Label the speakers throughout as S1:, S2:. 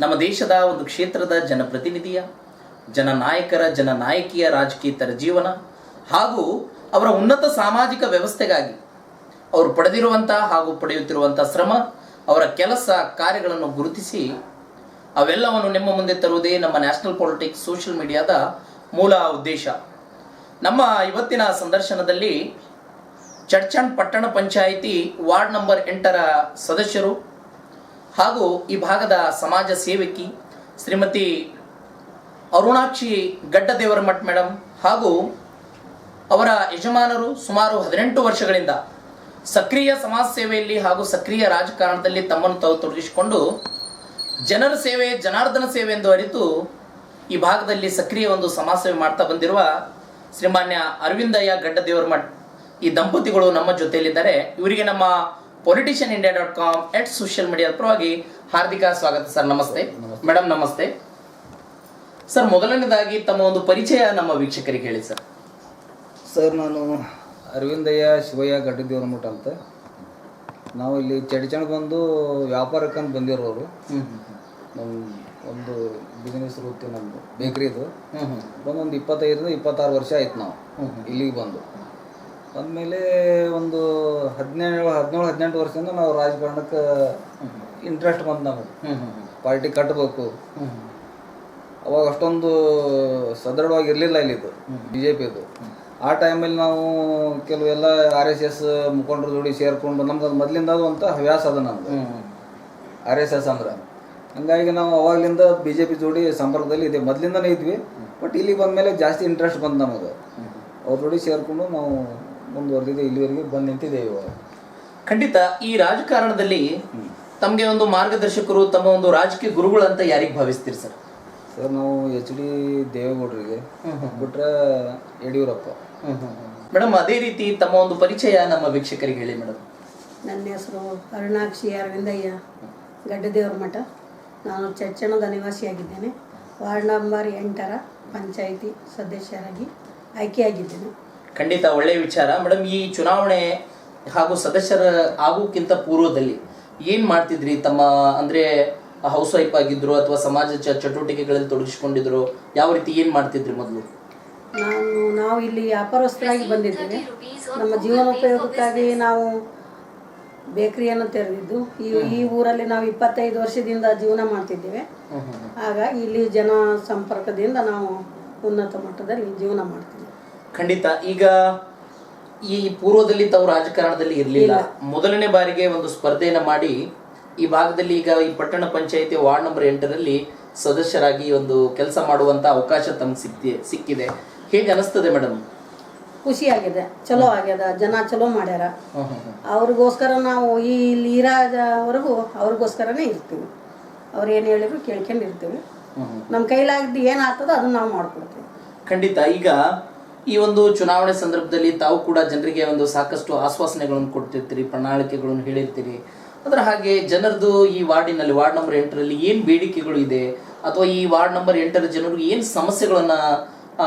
S1: ನಮ್ಮ ದೇಶದ ಒಂದು ಕ್ಷೇತ್ರದ ಜನಪ್ರತಿನಿಧಿಯ, ಜನನಾಯಕರ, ಜನನಾಯಕಿಯ ರಾಜಕೀಯತರ ಜೀವನ ಹಾಗೂ ಅವರ ಉನ್ನತ ಸಾಮಾಜಿಕ ವ್ಯವಸ್ಥೆಗಾಗಿ ಅವರು ಪಡೆದಿರುವಂಥ ಹಾಗೂ ಪಡೆಯುತ್ತಿರುವಂಥ ಶ್ರಮ, ಅವರ ಕೆಲಸ ಕಾರ್ಯಗಳನ್ನು ಗುರುತಿಸಿ ಅವೆಲ್ಲವನ್ನು ನಿಮ್ಮ ಮುಂದೆ ತರುವುದೇ ನಮ್ಮ ನ್ಯಾಷನಲ್ ಪಾಲಿಟಿಕ್ಸ್ ಸೋಷಿಯಲ್ ಮೀಡಿಯಾದ ಮೂಲ ಉದ್ದೇಶ. ನಮ್ಮ ಇವತ್ತಿನ ಸಂದರ್ಶನದಲ್ಲಿ ಚಡ್ಚಣ್ ಪಟ್ಟಣ ಪಂಚಾಯಿತಿ ವಾರ್ಡ್ ನಂಬರ್ ಎಂಟರ ಸದಸ್ಯರು ಹಾಗೂ ಈ ಭಾಗದ ಸಮಾಜ ಸೇವಕಿ ಶ್ರೀಮತಿ ಅರುಣಾಕ್ಷಿ ಗಡ್ಡದೇವರಮಠ್ ಮೇಡಮ್ ಹಾಗೂ ಅವರ ಯಜಮಾನರು ಸುಮಾರು ಹದಿನೆಂಟು ವರ್ಷಗಳಿಂದ ಸಕ್ರಿಯ ಸಮಾಜ ಸೇವೆಯಲ್ಲಿ ಹಾಗೂ ಸಕ್ರಿಯ ರಾಜಕಾರಣದಲ್ಲಿ ತಮ್ಮನ್ನು ತಾವು ತೊಡಗಿಸಿಕೊಂಡು ಜನರ ಸೇವೆ, ಜನಾರ್ದನ ಸೇವೆ ಎಂದು ಅರಿತು ಈ ಭಾಗದಲ್ಲಿ ಸಕ್ರಿಯ ಒಂದು ಸಮಾಜ ಸೇವೆ ಮಾಡ್ತಾ ಬಂದಿರುವ ಶ್ರೀಮಾನ್ಯ ಅರವಿಂದಯ್ಯ ಗಡ್ಡದೇವರಮಠ್ ಈ ದಂಪತಿಗಳು ನಮ್ಮ ಜೊತೆಯಲ್ಲಿದ್ದಾರೆ. ಇವರಿಗೆ ನಮ್ಮ politician India dot com at social media ಪರವಾಗಿ ಹಾರ್ದಿಕ ಸ್ವಾಗತ ಸರ್ ನಮಸ್ತೆ. ಮೇಡಮ್ ನಮಸ್ತೆ. ಸರ್ ಮೊದಲನೇದಾಗಿ ತಮ್ಮ ಒಂದು ಪರಿಚಯ ನಮ್ಮ ವೀಕ್ಷಕರಿಗೆ ಹೇಳಿ ಸರ್.
S2: ಸರ್ ನಾನು ಅರವಿಂದಯ್ಯ ಶಿವಯ್ಯ ಗಡ್ಡದೇವರ ಮಠ ಅಂತ. ನಾವು ಇಲ್ಲಿ ಚಡಿಚಣ ಬಂದು ವ್ಯಾಪಾರಕ್ಕಂತ ಬಂದಿರೋರು. ನಮ್ಮ ಒಂದು ಬಿಸ್ನೆಸ್ ವೃತ್ತಿ ನಮ್ಮದು ಬೇಕ್ರಿದು ಬಂದು ಒಂದು ಇಪ್ಪತ್ತೈದರಿಂದ ಇಪ್ಪತ್ತಾರು ವರ್ಷ ಆಯ್ತು ನಾವು. ಇಲ್ಲಿಗೆ ಬಂದು. ಬಂದಮೇಲೆ ಒಂದು ಹದಿನೇಳು ಹದಿನೇಳು ಹದಿನೆಂಟು ವರ್ಷದಿಂದ ನಾವು ರಾಜಕಾರಣಕ್ಕೆ ಇಂಟ್ರೆಸ್ಟ್ ಬಂದು ನಮಗೆ. ಪಾರ್ಟಿ ಕಟ್ಟಬೇಕು ಅವಾಗ ಅಷ್ಟೊಂದು ಸದೃಢವಾಗಿರಲಿಲ್ಲ ಇಲ್ಲಿದ್ದು ಬಿ ಜೆ ಪಿದು ಆ ಟೈಮಲ್ಲಿ ನಾವು ಕೆಲವೆಲ್ಲ ಆರ್ ಎಸ್ ಎಸ್ ಮುಖಂಡರ ಜೋಡಿ ಸೇರಿಕೊಂಡು ನಮ್ಗೆ ಅದು ಮೊದಲಿಂದ ಅದು ಅಂತ ಹವ್ಯಾಸ ಅದ ನಮ್ದು. ಆರ್ ಎಸ್ ಎಸ್ ಅಂದ್ರೆ. ಹಂಗಾಗಿ ನಾವು ಅವಾಗಲಿಂದ ಬಿ ಜೆ ಪಿ ಜೋಡಿ ಸಂಪರ್ಕದಲ್ಲಿ ಇದೆ ಮೊದಲಿಂದನೇ ಇದ್ವಿ. ಬಟ್ ಇಲ್ಲಿಗೆ ಬಂದಮೇಲೆ ಜಾಸ್ತಿ ಇಂಟ್ರೆಸ್ಟ್ ಬಂದು ನಮಗೆ. ಅವ್ರ ಜೋಡಿ ಸೇರಿಕೊಂಡು ನಾವು ಮುಂದುವರೆದಿದೆ ಇಲ್ಲಿವರೆಗೆ ಬಂದು ನಿಂತಿದೆ ಇವಾಗ.
S1: ಖಂಡಿತ ಈ ರಾಜಕಾರಣದಲ್ಲಿ ತಮಗೆ ಒಂದು ಮಾರ್ಗದರ್ಶಕರು ತಮ್ಮ ಒಂದು ರಾಜಕೀಯ ಗುರುಗಳು ಅಂತ ಯಾರಿಗೆ ಭಾವಿಸ್ತೀರಿ ಸರ್?
S2: ಸರ್ ನಾವು ಎಚ್ ಡಿ ದೇವೇಗೌಡರಿಗೆ ಬಿಟ್ರೆ ಯಡಿಯೂರಪ್ಪ.
S1: ಮೇಡಮ್ ಅದೇ ರೀತಿ ತಮ್ಮ ಒಂದು ಪರಿಚಯ ನಮ್ಮ ವೀಕ್ಷಕರಿಗೆ ಹೇಳಿ ಮೇಡಮ್.
S3: ನನ್ನ ಹೆಸರು ಅರುಣಾಕ್ಷಿ ಅರವಿಂದಯ್ಯ ಗಡ್ಡದೇವರ ಮಠ. ನಾನು ಚಚ್ಚಣದ ನಿವಾಸಿಯಾಗಿದ್ದೇನೆ. ವಾರ್ಡ್ ನಂಬರ್ ಎಂಟರ ಪಂಚಾಯಿತಿ ಸದಸ್ಯರಾಗಿ ಆಯ್ಕೆಯಾಗಿದ್ದೇನೆ.
S1: ಖಂಡಿತ ಒಳ್ಳೆಯ ವಿಚಾರ. ಮೇಡಮ್ ಈ ಚುನಾವಣೆ ಹಾಗೂ ಸದಸ್ಯರ ಆಗೋಕ್ಕಿಂತ ಪೂರ್ವದಲ್ಲಿ ಏನು ಮಾಡ್ತಿದ್ರಿ? ತಮ್ಮ ಅಂದರೆ ಹೌಸ್ ವೈಫ್ ಆಗಿದ್ರು ಅಥವಾ ಸಮಾಜ ಚಟುವಟಿಕೆಗಳಲ್ಲಿ ತೊಡಗಿಸಿಕೊಂಡಿದ್ರು ಯಾವ ರೀತಿ ಏನು ಮಾಡ್ತಿದ್ರಿ ಮೊದಲು?
S3: ನಾನು ನಾವು ಇಲ್ಲಿ ವ್ಯಾಪಾರಸ್ಥರಾಗಿ ಬಂದಿದ್ದೇವೆ. ನಮ್ಮ ಜೀವನೋಪಯೋಗಕ್ಕಾಗಿ ನಾವು ಬೇಕರಿಯನ್ನು ತೆರೆದಿದ್ದು. ಈ ಈ ಊರಲ್ಲಿ ನಾವು ಇಪ್ಪತ್ತೈದು ವರ್ಷದಿಂದ ಜೀವನ ಮಾಡ್ತಿದ್ದೇವೆ. ಆಗ ಇಲ್ಲಿ ಜನ ಸಂಪರ್ಕದಿಂದ ನಾವು ಉನ್ನತ ಮಟ್ಟದಲ್ಲಿ ಜೀವನ ಮಾಡ್ತೀವಿ
S1: ಖಂಡಿತ. ಈಗ ಈ ಪೂರ್ವದಲ್ಲಿ ತಾವು ರಾಜಕಾರಣದಲ್ಲಿ ಇರಲಿಲ್ಲ. ಮೊದಲನೇ ಬಾರಿಗೆ ಒಂದು ಸ್ಪರ್ಧೆಯನ್ನು ಮಾಡಿ ಈ ಭಾಗದಲ್ಲಿ ಈಗ ಈ ಪಟ್ಟಣ ಪಂಚಾಯಿತಿ ವಾರ್ಡ್ ನಂಬರ್ ಎಂಟರಲ್ಲಿ ಸದಸ್ಯರಾಗಿ ಒಂದು ಕೆಲಸ ಮಾಡುವಂತ ಅವಕಾಶ ತಮ್ಗೆ ಸಿಕ್ತಿ ಸಿಕ್ಕಿದೆ. ಹೇಗೆ ಅನಿಸ್ತದೆ ಮೇಡಮ್
S3: ಖುಷಿ ಆಗಿದೆ. ಚಲೋ ಆಗ್ಯದ. ಜನ ಚಲೋ ಮಾಡ್ಯಾರ. ಅವ್ರಿಗೋಸ್ಕರ ನಾವು ಈ ಇಲ್ಲಿ ಇರೋವರೆಗೂ ಅವ್ರಿಗೋಸ್ಕರನೇ ಇರ್ತೀವಿ. ಅವ್ರು ಏನು ಹೇಳಿದ್ರು ಕೇಳ್ಕೊಂಡಿರ್ತೀವಿ ನಮ್ಮ ಕೈಲಾಗಿದ್ದು ಏನು ಆಗ್ತದೋ ಅದನ್ನ ನಾವು ಮಾಡ್ಕೊಡ್ತೀವಿ.
S1: ಖಂಡಿತ. ಈಗ ಈ ಒಂದು ಚುನಾವಣೆ ಸಂದರ್ಭದಲ್ಲಿ ತಾವು ಕೂಡ ಜನರಿಗೆ ಒಂದು ಸಾಕಷ್ಟು ಆಶ್ವಾಸನೆಗಳನ್ನು ಕೊಡ್ತಿರ್ತೀರಿ, ಪ್ರಣಾಳಿಕೆಗಳನ್ನು ಹೇಳಿರ್ತೀರಿ. ಅದರ ಹಾಗೆ ಜನರದು ಈ ವಾರ್ಡಿನಲ್ಲಿ, ವಾರ್ಡ್ ನಂಬರ್ ಎಂಟರಲ್ಲಿ ಏನು ಬೇಡಿಕೆಗಳು ಇದೆ? ಅಥವಾ ಈ ವಾರ್ಡ್ ನಂಬರ್ ಎಂಟರ ಜನರು ಏನು ಸಮಸ್ಯೆಗಳನ್ನು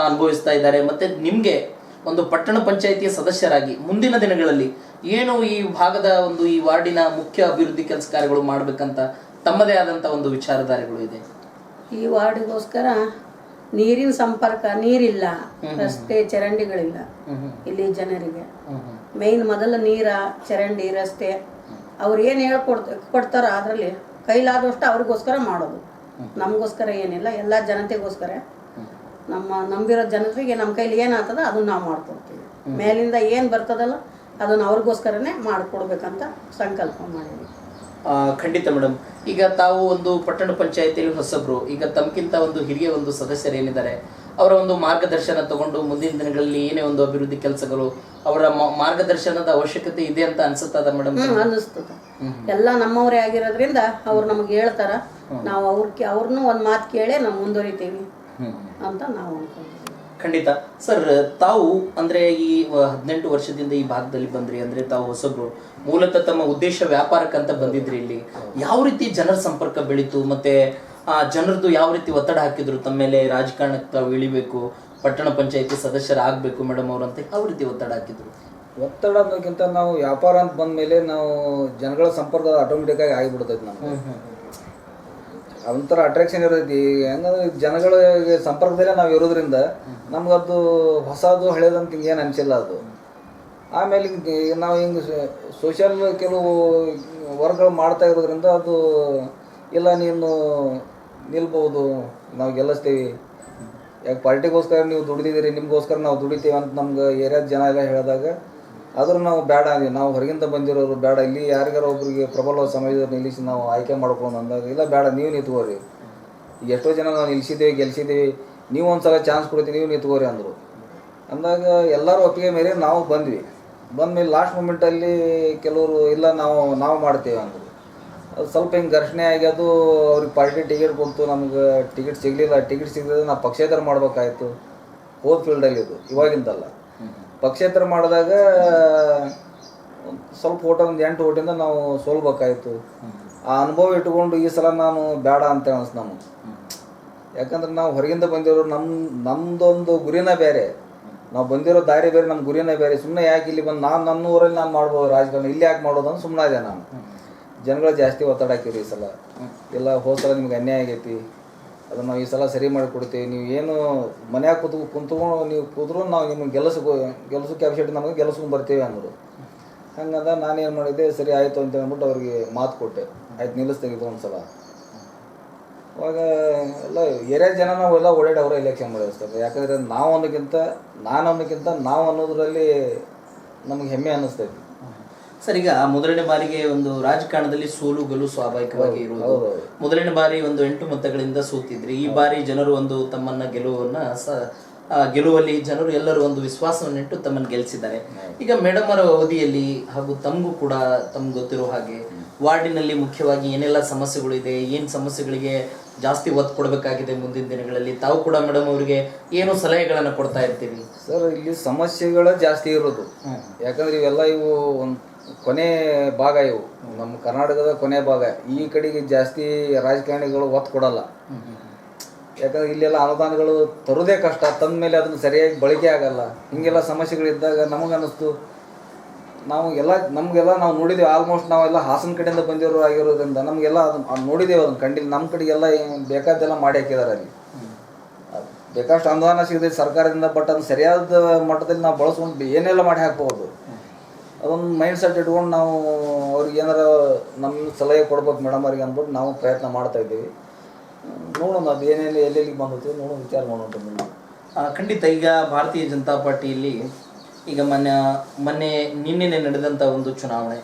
S1: ಅನುಭವಿಸ್ತಾ ಇದ್ದಾರೆ? ಮತ್ತು ನಿಮಗೆ ಒಂದು ಪಟ್ಟಣ ಪಂಚಾಯಿತಿಯ ಸದಸ್ಯರಾಗಿ ಮುಂದಿನ ದಿನಗಳಲ್ಲಿ ಏನು ಈ ಭಾಗದ ಒಂದು ಈ ವಾರ್ಡಿನ ಮುಖ್ಯ ಅಭಿವೃದ್ಧಿ ಕೆಲಸ ಕಾರ್ಯಗಳು ಮಾಡಬೇಕಂತ ತಮ್ಮದೇ ಆದಂಥ ಒಂದು ವಿಚಾರಧಾರೆಗಳು ಇದೆ?
S3: ಈ ವಾರ್ಡಿಗೋಸ್ಕರ ನೀರಿನ ಸಂಪರ್ಕ ನೀರಿಲ್ಲ. ರಸ್ತೆ ಚರಂಡಿಗಳಿಲ್ಲ. ಇಲ್ಲಿ ಜನರಿಗೆ. ಮೇನ್ ಮೊದಲ ನೀರ ಚರಂಡಿ ರಸ್ತೆ. ಅವ್ರು ಏನು ಹೇಳ್ಕೊಡ್ ಕೊಡ್ತಾರೋ ಅದರಲ್ಲಿ ಕೈಲಾದಷ್ಟು ಅವ್ರಿಗೋಸ್ಕರ ಮಾಡೋದು. ನಮಗೋಸ್ಕರ ಏನಿಲ್ಲ. ಎಲ್ಲ ಜನತೆಗೋಸ್ಕರ. ನಮ್ಮ ನಂಬಿರೋ ಜನರಿಗೆ ನಮ್ಮ ಕೈಲಿ ಏನಾಗ್ತದ ಅದನ್ನ ನಾವು ಮಾಡ್ಕೊಡ್ತೀವಿ. ಮೇಲಿಂದ ಏನು ಬರ್ತದಲ್ಲ ಅದನ್ನ ಅವ್ರಿಗೋಸ್ಕರನೇ ಮಾಡಿಕೊಡ್ಬೇಕಂತ ಸಂಕಲ್ಪ ಮಾಡಿದ್ವಿ.
S1: ಖಂಡಿತ ಮೇಡಮ್ ಈಗ ತಾವು ಒಂದು ಪಟ್ಟಣ ಪಂಚಾಯತಿಯಲ್ಲಿ ಹೊಸಬ್ರು ಈಗ ತಮ್ಕಿಂತ ಒಂದು ಹಿರಿಯ ಒಂದು ಸದಸ್ಯರು ಏನಿದ್ದಾರೆ ಅವರ ಒಂದು ಮಾರ್ಗದರ್ಶನ ತಗೊಂಡು ಮುಂದಿನ ದಿನಗಳಲ್ಲಿ ಏನೇ ಒಂದು ಅಭಿವೃದ್ಧಿ ಕೆಲಸಗಳು ಅವರ ಮಾರ್ಗದರ್ಶನದ ಅವಶ್ಯಕತೆ ಇದೆ ಅಂತ ಅನ್ಸುತ್ತದ ಮೇಡಮ್
S3: ಅನಿಸ್ತದ ಅನ್ನಿಸ್ತದ ಎಲ್ಲ ನಮ್ಮವರೇ ಆಗಿರೋದ್ರಿಂದ ಅವ್ರು ನಮಗೆ ಹೇಳ್ತಾರ ನಾವು ಅವ್ರಿಗೆ ಅವ್ರನ್ನೂ ಒಂದು ಮಾತು ಕೇಳೇ ನಾವು ಮುಂದುವರಿತೀವಿ ಅಂತ ನಾವು ಅನ್ಕೊಂಡಿದ್ದೀವಿ
S1: ಖಂಡಿತ. ಸರ್ ತಾವು ಅಂದ್ರೆ ಈ ಹದಿನೆಂಟು ವರ್ಷದಿಂದ ಈ ಭಾಗದಲ್ಲಿ ಬಂದ್ರಿ ಅಂದ್ರೆ ತಾವು ಹೊಸಬ್ರು ಮೂಲತಃ ತಮ್ಮ ಉದ್ದೇಶ ವ್ಯಾಪಾರಕ್ಕಂತ ಬಂದಿದ್ರಿ ಇಲ್ಲಿ. ಯಾವ ರೀತಿ ಜನರ ಸಂಪರ್ಕ ಬೆಳೀತು? ಮತ್ತೆ ಆ ಜನರದ್ದು ಯಾವ ರೀತಿ ಒತ್ತಡ ಹಾಕಿದ್ರು? ತಮ್ಮ ಮೇಲೆ ರಾಜಕಾರಣಕ್ಕೆ ತಾವು ಇಳಿಬೇಕು ಪಟ್ಟಣ ಪಂಚಾಯತಿ ಸದಸ್ಯರಾಗಬೇಕು ಮೇಡಮ್ ಅವರು ಅಂತ ಯಾವ ರೀತಿ ಒತ್ತಡ ಹಾಕಿದ್ರು?
S2: ಒತ್ತಡ ಅನ್ನೋಕ್ಕಿಂತ ನಾವು ವ್ಯಾಪಾರ ಅಂತ ಬಂದ ಮೇಲೆ ನಾವು ಜನಗಳ ಸಂಪರ್ಕ ಆಟೋಮೆಟಿಕ್ಕಾಗಿ ಆಗಿಬಿಡ್ತೈತೆ ನಮ್ಗೆ. ಒಂಥರ ಅಟ್ರಾಕ್ಷನ್ ಇರ್ತೈತಿ. ಹೆಂಗಂದ್ರೆ ಜನಗಳ ಸಂಪರ್ಕದಲ್ಲೇ ನಾವು ಇರೋದ್ರಿಂದ ನಮ್ಗದು ಹೊಸದು ಹಳೇದಂತ ಏನು ಅನಿಸಿಲ್ಲ ಅದು. ಆಮೇಲೆ ನಾವು ಹಿಂಗೆ ಸೋಷಿಯಲ್ ಕೆಲವು ವರ್ಕ್ಗಳು ಮಾಡ್ತಾ ಇರೋದ್ರಿಂದ ಅದು ಇಲ್ಲ, ನೀನು ನಿಲ್ಬೋದು, ನಾವು ಗೆಲ್ಲಿಸ್ತೀವಿ. ಯಾಕೆ ಪಾರ್ಟಿಗೋಸ್ಕರ ನೀವು ದುಡಿದಿದ್ದೀರಿ, ನಿಮಗೋಸ್ಕರ ನಾವು ದುಡಿತೀವಿ ಅಂತ ನಮ್ಗೆ ಏರಿಯಾದ ಜನ ಎಲ್ಲ ಹೇಳಿದಾಗ ಆದ್ರೂ ನಾವು ಬೇಡ ನಾವು ಹೊರಗಿಂದ ಬಂದಿರೋರು ಬೇಡ ಇಲ್ಲಿ ಯಾರಿಗಾರ ಒಬ್ಬರಿಗೆ ಪ್ರಬಲ ಸಮಾಜದವ್ರು ನಿಲ್ಲಿಸಿ ನಾವು ಆಯ್ಕೆ ಮಾಡ್ಕೊಂಡು ಅಂದಾಗ ಇಲ್ಲ ಬೇಡ ನೀವು ನಿಂತ್ಕೋರಿ. ಎಷ್ಟೋ ಜನ ನಾವು ನಿಲ್ಲಿಸಿದ್ದೀವಿ ಗೆಲ್ಸಿದ್ದೀವಿ ನೀವು ಒಂದ್ಸಲ ಚಾನ್ಸ್ ಕೊಡ್ತೀವಿ ನೀವು ನಿಂತ್ಕೋರಿ ಅಂದರು. ಅಂದಾಗ ಎಲ್ಲರೂ ಒಪ್ಪಿಗೆ ಮೇಲೆ ನಾವು ಬಂದ್ವಿ. ಬಂದಮೇಲೆ ಲಾಸ್ಟ್ ಮೂಮೆಂಟಲ್ಲಿ ಕೆಲವರು, ಇಲ್ಲ ನಾವು ನಾವು ಮಾಡ್ತೇವೆ ಅಂದರು. ಅದು ಸ್ವಲ್ಪ ಹಿಂಗೆ ಘರ್ಷಣೆ ಆಗಿ ಅದು ಅವ್ರಿಗೆ ಪಾರ್ಟಿ ಟಿಕೆಟ್ ಕೊಡ್ತು ನಮ್ಗೆ ಟಿಕೆಟ್ ಸಿಗಲಿಲ್ಲ ಟಿಕೆಟ್ ಸಿಗಲಿಲ್ಲ ನಾವು ಪಕ್ಷೇತರ ಮಾಡ್ಬೇಕಾಯ್ತು. ಹೋದ ಫೀಲ್ಡಲ್ಲಿ ಇದು, ಇವಾಗಿಂದಲ್ಲ. ಪಕ್ಷೇತರ ಮಾಡಿದಾಗ ಸ್ವಲ್ಪ ಓಟ ಒಂದು ಎಂಟು ಓಟಿಂದ ನಾವು ಸೋಲ್ಬೇಕಾಯ್ತು. ಆ ಅನುಭವ ಇಟ್ಕೊಂಡು ಈ ಸಲ ನಾನು ಬೇಡ ಅಂತ ಅನಿಸ್ತು ನಮಗೆ. ಯಾಕಂದ್ರೆ ನಾವು ಹೊರಗಿಂದ ಬಂದಿರೋ ನಮ್ಮ ನಮ್ಮದೊಂದು ಗುರಿನ ಬೇರೆ. ನಾವು ಬಂದಿರೋ ದಾರಿ ಬೇರೆ ನಮ್ಮ ಗುರಿನೇ ಬೇರೆ. ಸುಮ್ಮನೆ ಯಾಕೆ ಇಲ್ಲಿ ಬಂದು ನಾನು ನನ್ನ ಊರಲ್ಲಿ ನಾನು ಮಾಡ್ಬೋದು ರಾಜಕಾರಣ ಇಲ್ಲಿ ಯಾಕೆ ಮಾಡೋದು ಅಂತ ಸುಮ್ಮನೆ ಇದೆ ನಾನು. ಜನಗಳು ಜಾಸ್ತಿ ಒತ್ತಡ ಹಾಕಿರಿ ಈ ಸಲ. ಇಲ್ಲ ಹೋದ ಸಲ ನಿಮ್ಗೆ ಅನ್ಯಾಯ ಆಗೈತಿ. ಅದನ್ನು ಈ ಸಲ ಸರಿ ಮಾಡಿ ಕೊಡ್ತೀವಿ ನೀವು ಏನು ಮನ್ಯಾಗ ಕೂತು ಕುಂತ್ಕೊಂಡು ನೀವು ಕೂತ್ರು ನಾವು ನಿಮ್ಗೆ ಗೆಲ್ಸ ಗೆಲ್ಸು ಕ್ಯಾಪ್ಸಿಟಿ ನಮಗೆ ಗೆಲ್ಸ್ಕೊಂಡು ಬರ್ತೀವಿ ಅಂದರು. ಹಂಗಂದ ನಾನೇನು ಮಾಡಿದ್ದೆ, ಸರಿ ಆಯಿತು ಅಂತ ಹೇಳ್ಬಿಟ್ಟು ಅವ್ರಿಗೆ ಮಾತು ಕೊಟ್ಟೆ. ಆಯ್ತು ನಿಲ್ಲಿಸ್ತಾಗಿದ್ದು ಒಂದು ಸಲ ಅವಾಗ ಎಲ್ಲ ಏರಿಯಾ ಜನ ನಾವೆಲ್ಲ ಓಡಾಡಿ ಅವರೇ ಎಲೆಕ್ಷನ್ ಮಾಡಿಸ್ತಾರೆ ಯಾಕಂದರೆ ನಾವು ಅನ್ನೋಕ್ಕಿಂತ ನಾನು ಅನ್ನೋಕ್ಕಿಂತ ನಾವು ಅನ್ನೋದ್ರಲ್ಲಿ ನಮಗೆ ಹೆಮ್ಮೆ ಅನ್ನಿಸ್ತೈತಿ.
S1: ಸರ್ ಈಗ ಮೊದಲನೇ ಬಾರಿಗೆ ಒಂದು ರಾಜಕಾರಣದಲ್ಲಿ ಸೋಲು ಗೆಲುವು ಸ್ವಾಭಾವಿಕವಾಗಿ ಇರುವುದು. ಮೊದಲನೇ ಬಾರಿ ಒಂದು ಎಂಟು ಮತಗಳಿಂದ ಸೋತಿದ್ರಿ. ಈ ಬಾರಿ ಜನರು ಒಂದು ತಮ್ಮನ್ನ ಗೆಲುವನ್ನ ಸ ಗೆಲುವಲ್ಲಿ ಜನರು ಎಲ್ಲರೂ ಒಂದು ವಿಶ್ವಾಸವನ್ನಿಟ್ಟು ತಮ್ಮನ್ನು ಗೆಲ್ಲಿಸಿದ್ದಾರೆ ಈಗ ಮೇಡಮರ ಅವರ ಅವಧಿಯಲ್ಲಿ ಹಾಗೂ ತಮಗೂ ಕೂಡ ತಮ್ಗೆ ಗೊತ್ತಿರೋ ಹಾಗೆ ವಾರ್ಡಿನಲ್ಲಿ ಮುಖ್ಯವಾಗಿ ಏನೆಲ್ಲ ಸಮಸ್ಯೆಗಳು ಇದೆ ಏನು ಸಮಸ್ಯೆಗಳಿಗೆ ಜಾಸ್ತಿ ಒತ್ತು ಕೊಡಬೇಕಾಗಿದೆ ಮುಂದಿನ ದಿನಗಳಲ್ಲಿ ತಾವು ಕೂಡ ಮೇಡಮ್ ಅವರಿಗೆ ಏನು ಸಲಹೆಗಳನ್ನು ಕೊಡ್ತಾ ಇರ್ತೀವಿ
S2: ಸರ್ ಇಲ್ಲಿ ಸಮಸ್ಯೆಗಳು ಜಾಸ್ತಿ ಇರೋದು. ಯಾಕಂದ್ರೆ ಇವೆಲ್ಲ ಇವು ಒಂದು ಕೊನೆ ಭಾಗ ಇವು. ನಮ್ಮ ಕರ್ನಾಟಕದ ಕೊನೆ ಭಾಗ. ಈ ಕಡೆಗೆ ಜಾಸ್ತಿ ರಾಜಕಾರಣಿಗಳು ಒತ್ತು ಕೊಡಲ್ಲ. ಯಾಕಂದ್ರೆ ಇಲ್ಲೆಲ್ಲ ಅನುದಾನಗಳು ತರೋದೇ ಕಷ್ಟ. ತಂದ ಮೇಲೆ ಅದನ್ನು ಸರಿಯಾಗಿ ಬಳಕೆ ಆಗಲ್ಲ. ಹಿಂಗೆಲ್ಲ ಸಮಸ್ಯೆಗಳಿದ್ದಾಗ ನಮಗೆ ಅನಿಸ್ತು ನಾವು ಎಲ್ಲ, ನಮಗೆಲ್ಲ ನಾವು ನೋಡಿದ್ದೇವೆ ಆಲ್ಮೋಸ್ಟ್ ನಾವೆಲ್ಲ ಹಾಸನ ಕಡೆಯಿಂದ ಬಂದಿರೋ ಆಗಿರೋದ್ರಿಂದ ನಮಗೆಲ್ಲ ಅದನ್ನ ನೋಡಿದ್ದೇವೆ ಅದನ್ನ ಕಂಡಿಲ್ಲ. ನಮ್ಮ ಕಡೆಗೆಲ್ಲ ಬೇಕಾದ್ದೆಲ್ಲ ಮಾಡಿ ಹಾಕಿದ್ದಾರೆ ಅಲ್ಲಿ. ಬೇಕಷ್ಟು ಅನುದಾನ ಸಿಗದೆ ಸರ್ಕಾರದಿಂದ ಬಟ್ ಅದನ್ನ ಸರಿಯಾದ ಮಟ್ಟದಲ್ಲಿ ನಾವು ಬಳಸ್ಕೊಂಡು ಏನೆಲ್ಲ ಮಾಡಿ ಹಾಕ್ಬೋದು. ಅದೊಂದು ಮೈಂಡ್ ಸೆಟ್ ಇಟ್ಕೊಂಡು ನಾವು ಅವ್ರಿಗೆ ಏನಾರ ನಮ್ಮ ಸಲಹೆ ಕೊಡ್ಬೇಕು ಮೇಡಮ್ ಅವ್ರಿಗೆ ಅಂದ್ಬಿಟ್ಟು ನಾವು ಪ್ರಯತ್ನ ಮಾಡ್ತಾ ಇದ್ದೀವಿ. ನೋಡೋಣ ಅದು ಏನೇನು ಎಲ್ಲೆಲ್ಲಿಗೆ ಬಂದೈತಿ ನೋಡೋಣ ವಿಚಾರ ಮಾಡೋಣ
S1: ಖಂಡಿತ ಈಗ ಭಾರತೀಯ ಜನತಾ ಪಾರ್ಟಿಯಲ್ಲಿ ಈಗ ಮೊನ್ನೆ ಮೊನ್ನೆ ನಿನ್ನೆ ನಡೆದಂಥ ಒಂದು ಚುನಾವಣೆ.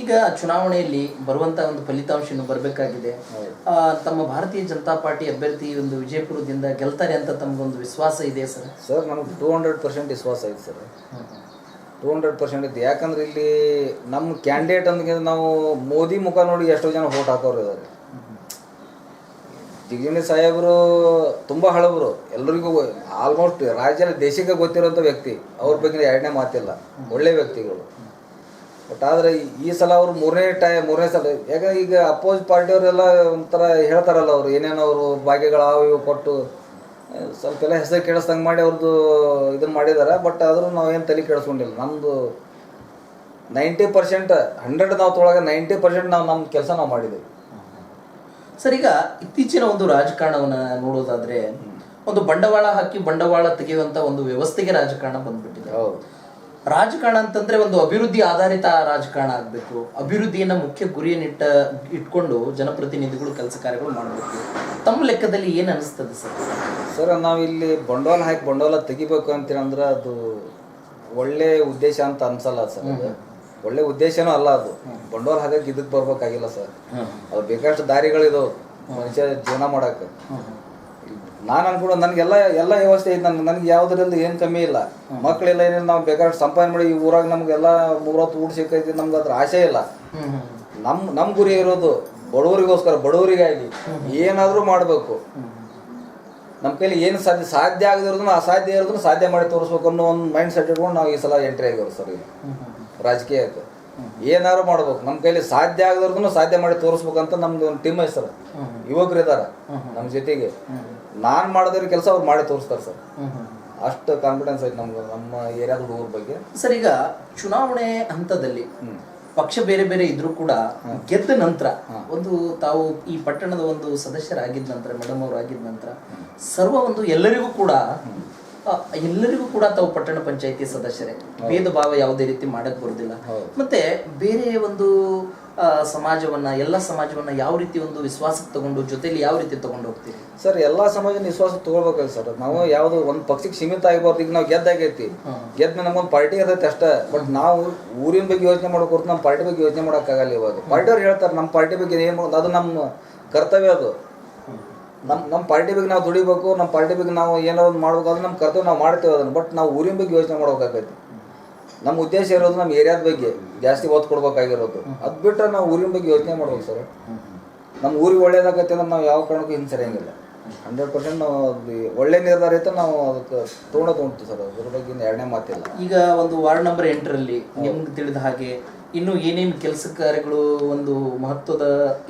S1: ಈಗ ಚುನಾವಣೆಯಲ್ಲಿ ಬರುವಂಥ ಒಂದು ಫಲಿತಾಂಶ ಇನ್ನು ಬರಬೇಕಾಗಿದೆ. ತಮ್ಮ ಭಾರತೀಯ ಜನತಾ ಪಾರ್ಟಿ ಅಭ್ಯರ್ಥಿ ಒಂದು ವಿಜಯಪುರದಿಂದ ಗೆಲ್ತಾರೆ ಅಂತ ತಮಗೊಂದು ವಿಶ್ವಾಸ ಇದೆ ಸರ್?
S2: ಸರ್ ನಮಗೆ ಟೂ ಹಂಡ್ರೆಡ್ ಪರ್ಸೆಂಟ್ ವಿಶ್ವಾಸ ಇದೆ ಸರ್. ಟೂ ಹಂಡ್ರೆಡ್ ಪರ್ಸೆಂಟ್ ಐತಿ ಯಾಕಂದ್ರೆ ಇಲ್ಲಿ ನಮ್ಮ ಕ್ಯಾಂಡಿಡೇಟ್ ಅಂದ್ರೆ ನಾವು ಮೋದಿ ಮುಖ ನೋಡಿ ಎಷ್ಟೋ ಜನ ವೋಟ್ ಹಾಕೋರು ಇದ್ದಾರೆ ಜಿಗಿಣಿ ಸಾಹೇಬರು ತುಂಬ ಹಳಬರು. ಎಲ್ಲರಿಗೂ ಆಲ್ಮೋಸ್ಟ್ ರಾಜ್ಯ ದೇಶಕ್ಕೆ ಗೊತ್ತಿರೋಂಥ ವ್ಯಕ್ತಿ. ಅವ್ರ ಬಗ್ಗೆ ಎರಡನೇ ಮಾತಿಲ್ಲ. ಒಳ್ಳೆ ವ್ಯಕ್ತಿಗಳು. ಬಟ್ ಆದರೆ ಈ ಸಲ ಅವರು ಮೂರನೇ ಟೈ, ಮೂರನೇ ಸಲ, ಯಾಕಂದ್ರೆ ಈಗ ಅಪೋಸ್ ಪಾರ್ಟಿಯವರೆಲ್ಲ ಒಂಥರ ಹೇಳ್ತಾರಲ್ಲ ಅವರು ಏನೇನು ಅವರು ಭಾಗ್ಯಗಳು ಇವು ಕೊಟ್ಟು. ಸ್ವಲ್ಪ ಎಲ್ಲ ಹೆಸರು ಕೇಳಿಸ್ದಂಗೆ ಮಾಡಿ ಅವ್ರದ್ದು ಇದನ್ನು ಮಾಡಿದ್ದಾರೆ ಬಟ್ ಆದರೂ ನಾವು ಏನು ತಲೆ ಕೆಡಿಸ್ಕೊಂಡಿಲ್ಲ. ನಮ್ಮದು ನೈಂಟಿ ಪರ್ಸೆಂಟ್ ಹಂಡ್ರೆಡ್ ನಾವು ತೊಳಗೆ ನೈಂಟಿ ಪರ್ಸೆಂಟ್ ನಾವು ನಮ್ಮ ಕೆಲಸ ನಾವು ಮಾಡಿದ್ದೀವಿ
S1: ಸರ್ ಈಗ ಇತ್ತೀಚಿನ ಒಂದು ರಾಜಕಾರಣವನ್ನು ನೋಡೋದಾದ್ರೆ ಒಂದು ಬಂಡವಾಳ ಹಾಕಿ ಬಂಡವಾಳ ತೆಗೆಯುವಂಥ ಒಂದು ವ್ಯವಸ್ಥೆಗೆ ರಾಜಕಾರಣ ಬಂದ್ಬಿಟ್ಟಿದೆ. ರಾಜಕಾರಣ ಅಂತಂದ್ರೆ ಒಂದು ಅಭಿವೃದ್ಧಿ ಆಧಾರಿತ ರಾಜಕಾರಣ ಆಗಬೇಕು. ಅಭಿವೃದ್ಧಿಯನ್ನ ಮುಖ್ಯ ಗುರಿಯನ್ನಿಟ್ಟ ಇಟ್ಕೊಂಡು ಜನಪ್ರತಿನಿಧಿಗಳು ಕೆಲಸ ಕಾರ್ಯಗಳು ಮಾಡಬೇಕು. ತಮ್ಮ ಲೆಕ್ಕದಲ್ಲಿ ಏನು ಅನಿಸ್ತದೆ ಸರ್?
S2: ಸರ್ ನಾವಿಲ್ಲಿ ಬಂಡವಾಳ ಹಾಕಿ ಬಂಡವಾಳ ತೆಗಿಬೇಕು ಅಂತೇಳಂದ್ರೆ ಅದು ಒಳ್ಳೆ ಉದ್ದೇಶ ಅಂತ ಅನ್ಸಲ್ಲ ಸರ್ ಅದು. ಒಳ್ಳೆ ಉದ್ದೇಶನೂ ಅಲ್ಲ ಅದು. ಬಂಡವಾಳ ಹಾಕಕ್ಕೆ ಇದಕ್ಕೆ ಬರ್ಬೇಕಾಗಿಲ್ಲ ಸರ್. ಅದು ಬೇಕಷ್ಟು ದಾರಿಗಳಿದಾವೆ ಮನುಷ್ಯ ಜೀವನ ಮಾಡಕ್ಕೆ ನಾನು ಅನ್ಕೊಂಡು ನನಗೆಲ್ಲ ಎಲ್ಲ ವ್ಯವಸ್ಥೆ ಐತೆ. ನನ್ಗೆ ನನಗೆ ಯಾವುದರಿಂದ ಏನು ಕಮ್ಮಿ ಇಲ್ಲ. ಮಕ್ಕಳಿಲ್ಲ ಏನಿಲ್ಲ ನಾವು ಬೇಕಾದಷ್ಟು ಸಂಪಾದನೆ ಮಾಡಿ ಈ ಊರಾಗ ನಮ್ಗೆಲ್ಲ ಮೂರತ್ತು ಊಟ ಸಿಕ್ಕೈತಿ ನಮ್ಗೆ ಅದ್ರ ಆಸೆ ಇಲ್ಲ. ನಮ್ಮ ನಮ್ಮ ಗುರಿ ಇರೋದು ಬಡವರಿಗೋಸ್ಕರ ಬಡವರಿಗಾಗಿ ಏನಾದರೂ ಮಾಡಬೇಕು. ನಮ್ಮ ಕೈಲಿ ಏನು ಸಾಧ್ಯ ಸಾಧ್ಯ ಆಗದಿರೋದನ್ನ ಅಸಾಧ್ಯ ಇರೋದನ್ನ ಸಾಧ್ಯ ಮಾಡಿ ತೋರಿಸ್ಬೇಕು ಅನ್ನೋ ಒಂದು ಮೈಂಡ್ ಸೆಟ್ ಇಟ್ಕೊಂಡು ನಾವು ಈ ಸಲ ಎಂಟ್ರಿ ಆಗಿರೋ ಸರ್ ಈಗ. ರಾಜಕೀಯಕ್ಕೆ ಏನಾದ್ರು ಮಾಡ್ಬೇಕು. ನಮ್ಮ ಕೈಲಿ ಸಾಧ್ಯ ಆಗದಿರೋದನ್ನ ಸಾಧ್ಯ ಮಾಡಿ ತೋರಿಸ್ಬೇಕಂತ ನಮ್ದು ಒಂದು ಟೀಮ್ ಐತೆ ಸರ್. ಯುವಕರು ಇದ್ದಾರೆ ನಮ್ಮ ಜೊತೆಗೆ. ನಾನು ಮಾಡಿದ್ರೆ ಕೆಲಸ ಅವ್ರು ಮಾಡಿ ತೋರಿಸ್ತಾರೆ ಸರ್. ಅಷ್ಟು ಕಾನ್ಫಿಡೆನ್ಸ್ ಐತೆ ನಮ್ಗೆ ನಮ್ಮ ಏರಿಯಾದ ಹುಡುಗರ ಬಗ್ಗೆ.
S1: ಸರ್ ಈಗ ಚುನಾವಣೆ ಹಂತದಲ್ಲಿ. ಪಕ್ಷ ಬೇರೆ ಬೇರೆ ಇದ್ರೂ ಕೂಡ ಗೆದ್ದ ನಂತರ ಒಂದು ತಾವು ಈ ಪಟ್ಟಣದ ಒಂದು ಸದಸ್ಯರಾಗಿದ್ದ ನಂತರ ಮೇಡಮ್ ಅವರು ಆಗಿದ್ದ ನಂತರ ಸರ್ವ ಒಂದು ಎಲ್ಲರಿಗೂ ಕೂಡ ಎಲ್ಲರಿಗೂ ಕೂಡ ತಾವು ಪಟ್ಟಣ ಪಂಚಾಯತಿ ಸದಸ್ಯರೇ. ಭೇದ ಭಾವ ಯಾವುದೇ ರೀತಿ ಮಾಡಕ್ ಬರುದಿಲ್ಲ. ಮತ್ತೆ ಬೇರೆ ಒಂದು ಸಮಾಜವನ್ನ ಎಲ್ಲ ಸಮಾಜವನ್ನ ಯಾವ ರೀತಿ ಒಂದು ವಿಶ್ವಾಸಕ್ಕೆ ತಗೊಂಡು ಜೊತೆಲಿ ಯಾವ ರೀತಿ ತಗೊಂಡು ಹೋಗ್ತೀವಿ
S2: ಸರ್ ಎಲ್ಲ ಸಮಾಜ ವಿಶ್ವಾಸ ತಗೊಳ್ಬೇಕಲ್ಲ ಸರ್. ನಾವು ಯಾವ್ದು ಒಂದು ಪಕ್ಷಕ್ಕೆ ಸೀಮಿತ ಆಗಬಾರ್ದು ಈಗ ನಾವು ಗೆದ್ದಾಗೈತಿ ಗೆದ್ದ ನಮ್ಗೊಂದು ಪಾರ್ಟಿ ಅದೈತೆ ಅಷ್ಟೇ. ಬಟ್ ನಾವು ಊರಿನ ಬಗ್ಗೆ ಯೋಚನೆ ಮಾಡೋ ಹೊರತು ನಮ್ಮ ಪಾರ್ಟಿ ಬಗ್ಗೆ ಯೋಚನೆ ಮಾಡೋಕ್ಕಾಗಲ್ಲ ಇವಾಗ. ಪಾರ್ಟಿಯವ್ರು ಹೇಳ್ತಾರೆ ನಮ್ಮ ಪಾರ್ಟಿ ಬಗ್ಗೆ ಏನು ಅದು ನಮ್ಮ ಕರ್ತವ್ಯ ಅದು. ನಮ್ಮ ನಮ್ಮ ಪಾರ್ಟಿ ಬಗ್ಗೆ ನಾವು ದುಡಿಬೇಕು ನಮ್ಮ ಪಾರ್ಟಿ ಬಗ್ಗೆ ನಾವು ಏನೋ ಒಂದು ಮಾಡ್ಬೇಕು ಅದು ನಮ್ಮ ಕರ್ತವ್ಯ ನಾವು ಮಾಡ್ತೇವೆ ಅದನ್ನು. ಬಟ್ ನಾವು ಊರಿನ ಬಗ್ಗೆ ಯೋಚನೆ ಮಾಡ್ಬೇಕಾಗೈತಿ ನಮ್ಮ ಉದ್ದೇಶ ಇರೋದು ನಮ್ಮ ಏರಿಯಾದ ಬಗ್ಗೆ ಜಾಸ್ತಿ ಓದ್ ಕೊಡ್ಬೇಕಾಗಿರೋದು. ಅದು ಬಿಟ್ಟರೆ ನಾವು ಊರಿನ ಬಗ್ಗೆ ಯೋಚನೆ ಮಾಡ್ಬೇಕು ಸರ್. ನಮ್ಮ ಊರಿಗೆ ಒಳ್ಳೇದಾಗತ್ತೆ ಅಂದ್ರೆ ನಾವು ಯಾವ ಕಾರಣಕ್ಕೂ ಹಿಂದೆ ಸರಿಯಂಗಿಲ್ಲ ಹಂಡ್ರೆಡ್ ಪರ್ಸೆಂಟ್ ನಾವು ಒಳ್ಳೆ ನಿರ್ಧಾರ ಐತೆ ನಾವು ಅದಕ್ಕೆ ತೊಗೊಂಡ ತೊಗೊಂತೀವಿ ಸರ್. ಅದ್ರ ಬಗ್ಗೆ ಎರಡನೇ ಮಾತಿಲ್ಲ.
S1: ಈಗ ಒಂದು ವಾರ್ಡ್ ನಂಬರ್ ಎಂಟರಲ್ಲಿ ನಿಮ್ಗೆ ತಿಳಿದ ಹಾಗೆ ಇನ್ನು ಏನೇನು ಕೆಲಸ ಕಾರ್ಯಗಳು ಒಂದು ಮಹತ್ವದ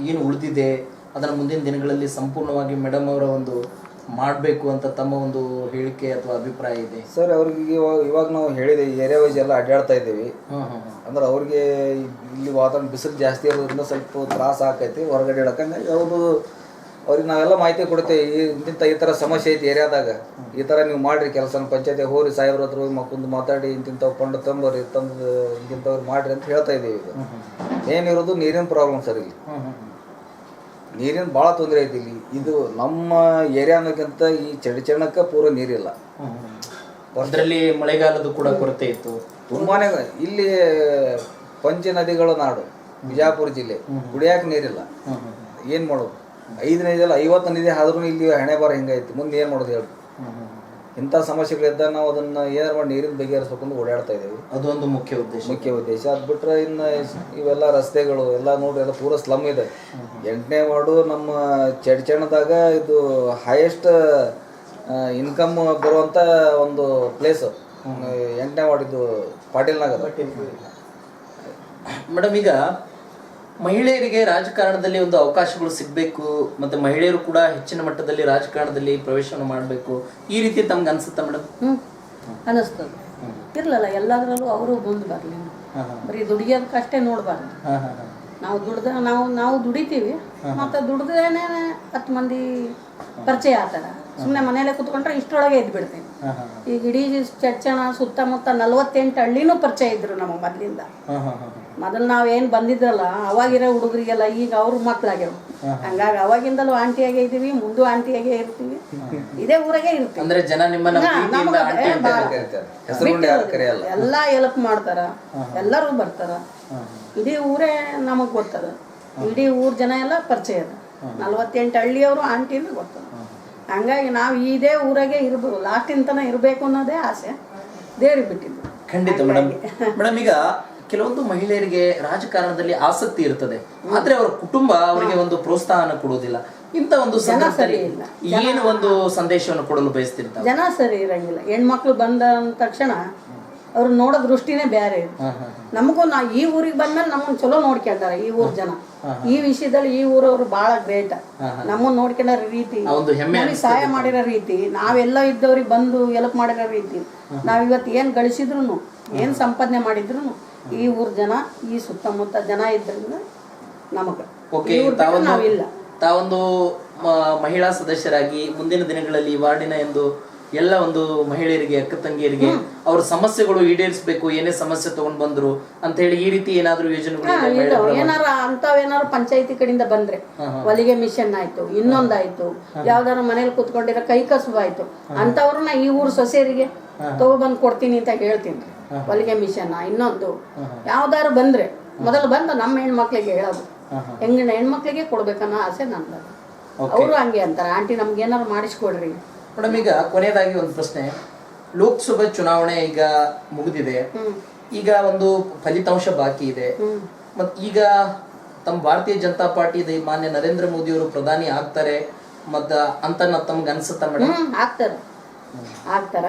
S1: ಏನು ಉಳಿದಿದೆ ಅದನ್ನು ಮುಂದಿನ ದಿನಗಳಲ್ಲಿ ಸಂಪೂರ್ಣವಾಗಿ ಮೇಡಮ್ ಅವರ ಒಂದು ಮಾಡಬೇಕು ಅಂತ ತಮ್ಮ ಒಂದು ಹೇಳಿಕೆ ಅಥವಾ ಅಭಿಪ್ರಾಯ ಇದೆ?
S2: ಸರ್ ಅವ್ರಿಗೆ ಇವಾಗ ಇವಾಗ ನಾವು ಹೇಳಿದೆ ಏರಿಯಾ ವೈಸ್ ಎಲ್ಲ ಅಡ್ಡಾಡ್ತಾ ಇದ್ದೀವಿ. ಅಂದ್ರೆ ಅವ್ರಿಗೆ ಇಲ್ಲಿ ವಾತಾವರಣ ಬಿಸಿಲು ಜಾಸ್ತಿ ಇರೋದ್ರಿಂದ ಸ್ವಲ್ಪ ತ್ರಾಸ ಆಕೈತಿ ಹೊರಗಡೆ ಇಡಕ್ಕಂಗೆ ಯಾವುದು ಅವ್ರಿಗೆ ನಾವೆಲ್ಲ ಮಾಹಿತಿ ಕೊಡ್ತೇವೆ. ಈ ಇಂಥ ಈ ಥರ ಸಮಸ್ಯೆ ಐತಿ ಏರಿಯಾದಾಗ. ಈ ಥರ ನೀವು ಮಾಡಿರಿ ಕೆಲಸ ಪಂಚಾಯತಿ ಹೋರಿ ಸಾಹೇಬ್ರ ಹತ್ರ ಹೋಗಿ ಮಕ್ಕೊಂದು ಮಾತಾಡಿ ಇಂತಿಂಥವು ಪಂಡ ತಂಬರಿ ತಂದು ಇಂತಿಂಥವ್ರು ಮಾಡ್ರಿ ಅಂತ ಹೇಳ್ತಾ ಇದ್ದೀವಿ ಈಗ. ಏನಿರೋದು ನೀರಿನ ಪ್ರಾಬ್ಲಮ್ ಸರ್ ಇಲ್ಲಿ. ನೀರಿನ ಭಾಳ ತೊಂದರೆ ಐತಿ ಇಲ್ಲಿ. ಇದು ನಮ್ಮ ಏರಿಯಾ ಅನ್ನೋಕ್ಕಿಂತ ಈ ಚಡಚಣಕ್ಕೆ ಪೂರ ನೀರಿಲ್ಲ.
S1: ಅದರಲ್ಲಿ ಮಳೆಗಾಲದ ಕೂಡ ಕೊರತೆ ಇತ್ತು.
S2: ತುಂಬಾನೇ ಇಲ್ಲಿ ಪಂಚ ನದಿಗಳ ನಾಡು ಬಿಜಾಪುರ ಜಿಲ್ಲೆ ಕುಡಿಯಾಕ ನೀರಿಲ್ಲ. ಏನ್ ಮಾಡೋದು? ಐದು ನದಿ ಅಲ್ಲ ಐವತ್ತು ನದಿ ಆದ್ರೂ ಇಲ್ಲಿ ಹಣೆ ಬಾರ ಹಿಂಗೈತಿ. ಮುಂದೆ ಏನು ಮಾಡೋದು ಹೇಳಿ. ಇಂಥ ಸಮಸ್ಯೆಗಳಿದ್ದಾಗ ನಾವು ಅದನ್ನ ಏನಾರು ಮಾಡಿ ನೀರಿನ ಬಗೆಹರಿಸ್ಬೇಕು ಅಂತ ಓಡಾಡ್ತಾ ಇದ್ದೀವಿ.
S1: ಅದೊಂದು ಮುಖ್ಯ ಉದ್ದೇಶ.
S2: ಮುಖ್ಯ ಉದ್ದೇಶ. ಅದು ಬಿಟ್ರೆ ಇನ್ನು ಇವೆಲ್ಲ ರಸ್ತೆಗಳು ಎಲ್ಲ ನೋಡ್ರಿ ಎಲ್ಲ ಪೂರ ಸ್ಲಮ್ ಇದೆ. ಎಂಟನೇ ವಾರ್ಡು ನಮ್ಮ ಚಡ್ಚಣದಾಗ ಇದು ಹೈಯೆಸ್ಟ್ ಇನ್ಕಮ್ ಬರುವಂಥ ಒಂದು ಪ್ಲೇಸ್ ಎಂಟನೇ ವಾರ್ಡ್ ಇದು ಪಾಟೀಲ್ ನಗರ
S1: ಮೇಡಮ್ ಈಗ ಮಹಿಳೆಯರಿಗೆ ರಾಜಕಾರಣದಲ್ಲಿ ಒಂದು ಅವಕಾಶಗಳು ಸಿಗಬೇಕು ಮತ್ತೆ ಮಹಿಳೆಯರು ಕೂಡ ಹೆಚ್ಚಿನ ಮಟ್ಟದಲ್ಲಿ ರಾಜಕಾರಣದಲ್ಲಿ ಪ್ರವೇಶವನ್ನು ಮಾಡಬೇಕು. ಈ ರೀತಿ ತಮ್ಗೆ ಅನ್ಸುತ್ತಾ ಮೇಡಮ್
S3: ಹ್ಮ್. ಅನ್ನಿಸ್ತದೆ ಇರ್ಲಲ್ಲ ಎಲ್ಲದರಲ್ಲೂ ಅವರು ಮುಂದೆ ಬರಲಿ. ಬರೀ ದುಡಿಯೋದಕ್ಕಷ್ಟೇ ನೋಡಬಾರ್ದು. ನಾವು ದುಡ್ದ ನಾವು ನಾವು ದುಡಿತೀವಿ. ಮತ್ತೆ ದುಡ್ದೇನೆ ಹತ್ತು ಮಂದಿ ಪರಿಚಯ ಆತಾರ ಸುಮ್ಮನೆ ಮನೇಲೆ ಕುತ್ಕೊಂಡ್ರೆ ಇಷ್ಟೊಳಗೆ ಇದ್ ಬಿಡ್ತೀನಿ ಈಗ ಇಡೀ ಚಡ್ಚಣ ಸುತ್ತಮುತ್ತ ನಲ್ವತ್ತೆಂಟು ಹಳ್ಳಿನೂ ಪರಿಚಯ ಇದ್ರು ನಮಗೆ ಮೊದಲಿಂದ. ಮೊದಲು ನಾವೇನು ಬಂದಿದ್ರಲ್ಲ ಅವಾಗಿರೋ ಹುಡುಗರಿಗೆಲ್ಲ ಈಗ ಅವ್ರ ಮಕ್ಕಳಾಗ್ಯಾವ ಹಂಗಾಗಿ ಅವಾಗಿಂದಲೂ ಆಂಟಿಯಾಗೆ ಇದ್ದೀವಿ ಮುಂದೂ ಆಂಟಿಯಾಗೆ ಇರ್ತೀವಿ. ಇದೇ ಊರಾಗೆ ಇರ್ತೀವಿ.
S1: ಅಂದ್ರೆ ಜನ ನಿಮ್ಮನ್ನ
S3: ಎಲ್ಲ ಹೆಲ್ಪ್ ಮಾಡ್ತಾರ ಎಲ್ಲರೂ ಬರ್ತಾರ. ಇಡೀ ಊರೇ ನಮಗ್ ಗೊತ್ತದ. ಇಡೀ ಊರ್ ಜನ ಎಲ್ಲ ಪರಿಚಯ ಅದ. ನಲ್ವತ್ತೆಂಟು ಹಳ್ಳಿಯವರು ಆಂಟಿ ಅಂದ್ರೆ ಗೊತ್ತದ ಹಂಗಾಗಿ ನಾವು ಇದೇ ಊರಾಗೆ ಇರ್ಬೋದು ಲಾಸ್ಟಿನ ತನ ಇರಬೇಕು ಅನ್ನೋದೇ ಆಸೆ. ದೇವ್ರಿಗೆ ಬಿಟ್ಟಿದ್ದು.
S1: ಖಂಡಿತ ಮೇಡಮ್ ಮೇಡಮ್ ಈಗ ಕೆಲವೊಂದು ಮಹಿಳೆಯರಿಗೆ ರಾಜಕಾರಣದಲ್ಲಿ ಆಸಕ್ತಿ ಇರ್ತದೆ. ಆದ್ರೆ ಅವರ ಕುಟುಂಬ ಅವರಿಗೆ ಒಂದು ಪ್ರೋತ್ಸಾಹನ ಕೊಡುವುದಿಲ್ಲ. ಇಂಥ ಒಂದು ಸಂದರ್ಭದಲ್ಲಿ ಏನು ಒಂದು ಸಂದೇಶವನ್ನು ಕೊಡಲು ಬಯಸ್ತಿರ್ತಾರೆ
S3: ಜನ ಸರಿ ಇರಂಗಿಲ್ಲ. ಹೆಣ್ಮಕ್ಳು ಬಂದ ತಕ್ಷಣ ಅವ್ರು ನೋಡೋ ದೃಷ್ಟಿನೇ ಬೇರೆ ನಮಗೂ ನಾ ಈ ಊರಿಗೆ ಬಂದ್ಮೇಲೆ ನಮ್ಮನ್ನ ಚಲೋ ನೋಡ್ಕೊಂಡಾರ ಈ ಊರ್ ಜನ. ಈ ವಿಷಯದಲ್ಲಿ ಈ ಊರವ್ರು ಬಹಳ ಗ್ರೇಟ್. ನಮ್ಮನ್ನ ನೋಡ್ಕೊಂಡಾರ ರೀತಿ. ನಮಗೆ ಸಹಾಯ ಮಾಡಿರೋ ರೀತಿ. ನಾವೆಲ್ಲ ಇದ್ದವ್ರಿಗೆ ಬಂದು ಎಲ್ಪ್ ಮಾಡಿರೋ ರೀತಿ. ನಾವ್ ಇವತ್ತು ಏನ್ ಗಳಿಸಿದ್ರು ಏನ್ ಸಂಪಾದನೆ ಮಾಡಿದ್ರು ಈ ಊರ ಜನ ಈ ಸುತ್ತಮುತ್ತ ಜನ ಇದ್ರಿಂದ ನಮಗೆ.
S1: ಓಕೆ
S3: ನಾವಿಲ್ಲ.
S1: ತಾವೊಂದು ಮಹಿಳಾ ಸದಸ್ಯರಾಗಿ ಮುಂದಿನ ದಿನಗಳಲ್ಲಿ ವಾರ್ಡಿನ ಎಂದು ಎಲ್ಲ ಒಂದು ಮಹಿಳೆಯರಿಗೆ ಅಕ್ಕ ತಂಗಿಯರಿಗೆ ಅವ್ರ ಸಮಸ್ಯೆಗಳು ಈಡೇರಿಸಬೇಕು ಏನೇ ಸಮಸ್ಯೆ ತಗೊಂಡ್ ಬಂದ್ರು ಅಂತ ಹೇಳಿ ಈ ರೀತಿ ಏನಾದ್ರು ಯೋಜನೆಗಳು
S3: ಏನಾರ
S1: ಮಹಿಳೆಯರ
S3: ಏನಾರ ಅಂತಾವೇನಾರು ಪಂಚಾಯತಿ ಕಡೆಯಿಂದ ಬಂದ್ರೆ ಹೊಲಿಗೆ ಮಿಷನ್ ಆಯ್ತು ಇನ್ನೊಂದಾಯ್ತು ಯಾವ್ದಾರ ಮನೇಲಿ ಕುತ್ಕೊಂಡಿರೋ ಕೈ ಕಸುಬು ಆಯ್ತು ಅಂತವ್ರನ್ನ ಈ ಊರ್ ಸೊಸೆಯರಿಗೆ ತಗೊಬಂದ್ ಕೊಡ್ತೀನಿ ಅಂತ ಹೇಳ್ತೀನಿ. ಹೊಲಿಗೆ ಮಿಷನ್ ಇನ್ನೊಂದು. ಯಾವ್ದಾರು ಬಂದ್ರೆ ಮೊದಲು ಬಂದು ನಮ್ಮ ಹೆಣ್ಮಕ್ಳಿಗೆ ಹೇಳೋದು. ಹೆಂಗ ಹೆಣ್ಮಕ್ಳಿಗೆ ಕೊಡ್ಬೇಕನ್ನೋ ಆಸೆ ನಂದು ಅವರು ಹಂಗೆ ಅಂತಾರೆ. ಆಂಟಿ ನಮ್ಗೆ ಏನಾರು ಮಾಡಿಸ್ಕೊಡ್ರಿ.
S1: ಮೇಡಮ್ ಈಗ ಕೊನೆಯದಾಗಿ ಒಂದು ಪ್ರಶ್ನೆ. ಲೋಕಸಭಾ ಚುನಾವಣೆ ಈಗ ಮುಗಿದಿದೆ. ಈಗ ಒಂದು ಫಲಿತಾಂಶ ಬಾಕಿ ಇದೆ. ಮತ್ ಈಗ ತಮ್ಮ ಭಾರತೀಯ ಜನತಾ ಪಾರ್ಟಿ ಮಾನ್ಯ ನರೇಂದ್ರ ಮೋದಿ ಅವರು ಪ್ರಧಾನಿ ಆಗ್ತಾರೆ. ಮತ್ತ ಅಂತ ತಮ್ಗೆ ಅನ್ಸುತ್ತ ಮೇಡಮ್?
S3: ಆಗ್ತಾರ. ಆಗ್ತಾರ.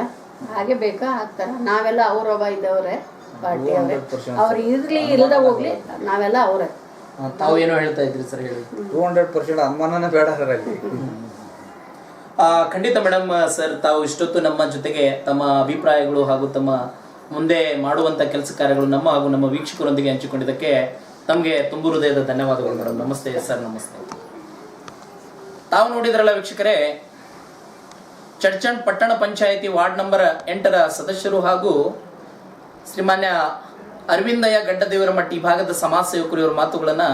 S3: ಹಾಗೆ ಬೇಕಾ ಆಗ್ತಾರ ನಾವೆಲ್ಲ ಅವ್ರವ ಇದ್ದವ್ರೆ ಪಾರ್ಟಿ ಅವ್ರೆ. ಅವ್ರು ಇರ್ಲಿ ಇಲ್ಲದ ಹೋಗ್ಲಿ ನಾವೆಲ್ಲ ಅವರೇ.
S1: ತಾವು ಏನೋ ಹೇಳ್ತಾ ಇದ್ರಿ ಸರ್ ಹೇಳಿ.
S2: ಟೂ ಹಂಡ್ರೆಡ್ ಪರ್ಸೆಂಟ್ ಅಮ್ಮನ ಬೇಡ ಅದರಲ್ಲಿ
S1: ಆ, ಖಂಡಿತ ಮೇಡಮ್ ಸರ್ ತಾವು ಇಷ್ಟೊತ್ತು ನಮ್ಮ ಜೊತೆಗೆ ತಮ್ಮ ಅಭಿಪ್ರಾಯಗಳು ಹಾಗೂ ತಮ್ಮ ಮುಂದೆ ಮಾಡುವಂತ ಕೆಲಸ ಕಾರ್ಯಗಳು ನಮ್ಮ ಹಾಗೂ ನಮ್ಮ ವೀಕ್ಷಕರೊಂದಿಗೆ ಹಂಚಿಕೊಂಡಿದ್ದಕ್ಕೆ ತಮಗೆ ತುಂಬು ಹೃದಯದ ಧನ್ಯವಾದಗಳು ಮೇಡಮ್. ನಮಸ್ತೆ ಸರ್ ನಮಸ್ತೆ. ತಾವು ನೋಡಿದ್ರಲ್ಲ ವೀಕ್ಷಕರೇ ಚಡ್ಚಣ್ ಪಟ್ಟಣ ಪಂಚಾಯಿತಿ ವಾರ್ಡ್ ನಂಬರ್ ಎಂಟರ ಸದಸ್ಯರು ಹಾಗೂ ಶ್ರೀಮಾನ್ಯ ಅರವಿಂದಯ್ಯ ಗಡ್ಡದೇವರ ಮಟ್ಟಿ ಭಾಗದ ಸಮಾಜ ಸೇವಕರು ಇವರ ಮಾತುಗಳನ್ನ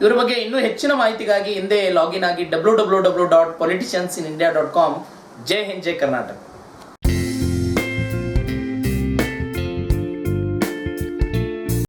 S1: ಇವರ ಬಗ್ಗೆ ಇನ್ನೂ ಹೆಚ್ಚಿನ ಮಾಹಿತಿಗಾಗಿ ಹಿಂದೆ ಲಾಗಿನ್ ಆಗಿ W W W dot politicians in India dot com. Jai Hind, Jai Karnataka.